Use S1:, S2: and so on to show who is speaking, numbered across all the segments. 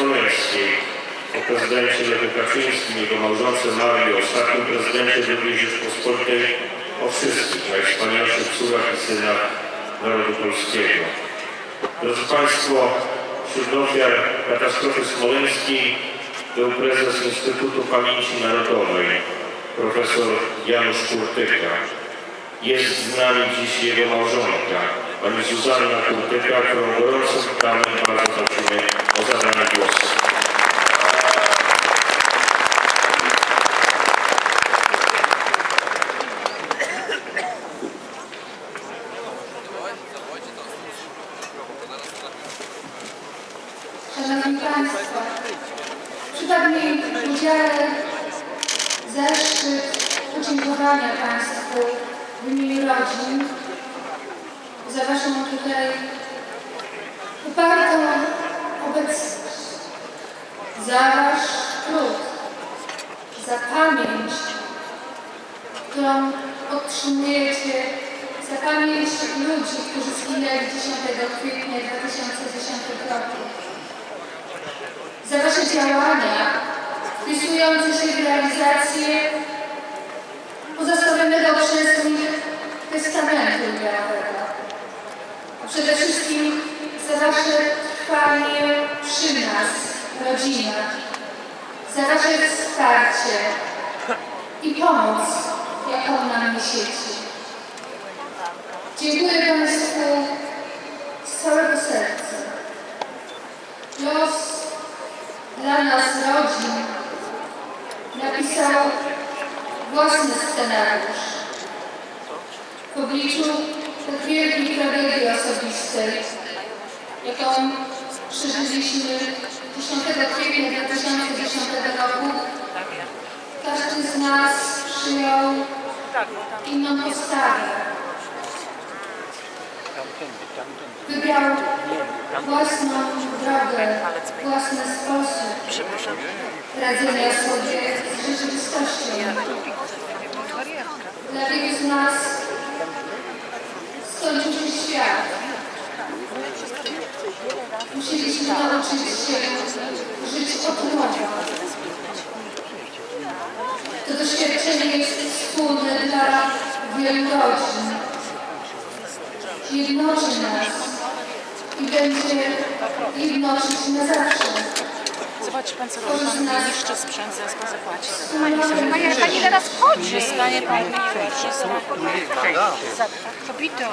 S1: Smoleńskiej, o prezydencie Lechu Kaczyńskim, jego małżonce Marii, ostatnim prezydencie II Rzeczpospolitej, o wszystkich najwspanialszych córach i synach narodu polskiego. Drodzy Państwo, wśród ofiar katastrofy smoleńskiej był prezes Instytutu Pamięci Narodowej, profesor Janusz Kurtyka. Jest z nami dziś jego małżonka, pani Zuzanna Kurtyka, którą gorąco witamy i bardzo prosimy
S2: Szanowni Państwo, przypadł mi w udziale zaszczyt podziękowania Państwu w imieniu rodzin za Waszą tutaj upartą obecność, za Wasz trud, za pamięć, którą otrzymujecie, za pamięć ludzi, którzy zginęli 10 kwietnia 2010 roku za Wasze działania wpisujące się w realizację pozostawionego przez nich testamentu. A przede wszystkim za Wasze trwanie przy nas, rodzinach, za Wasze wsparcie i pomoc, jaką nam niesiecie. Dziękuję Państwu z całego serca. Los dla nas rodzin napisał własny scenariusz. W obliczu tak wielkiej tragedii osobistej, jaką przeżyliśmy 10 kwietnia 2010 roku, każdy z nas przyjął inną postawę. Wybrał własną drogę, własny sposób radzenia sobie z rzeczywistością. Dla wielu z nas skończył się świat. Musieliśmy nauczyć się żyć od nowa. To doświadczenie jest wspólne dla wielu rodzin. Jednoczy nas i będzie jednoczyć na zawsze.
S3: Zobaczy pan, co robi pan niszczy sprzęt, zaraz pan zapłaci.
S4: Pani, pani teraz wchodzi?
S3: Nie stanie pan nie wyjdzie.
S4: Kobito,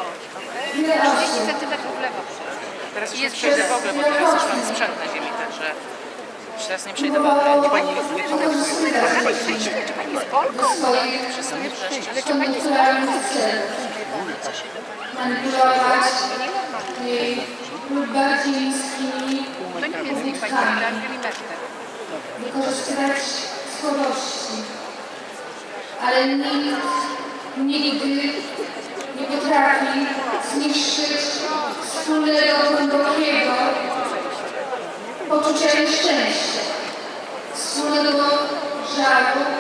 S2: Wiele
S4: 30
S2: osób
S4: centymetrów w lewo.
S3: Teraz już nie przejdę w ogóle, bo teraz już mam sprzęt na ziemi, także już teraz nie przejdę w ogóle.
S2: próbowało
S3: Pani
S2: wykorzystywać
S4: Czy pani jest Polką?
S3: przestanie wrzeszczeć.
S2: konjunkturalnych celów. Manipulować jej lub bardziej niskimi
S4: milimetry.
S2: wykorzystywać słabości. Ale nikt nigdy nie potrafi zniszczyć wspólnego, głębokiego poczucia nieszczęścia, wspólnego żalu.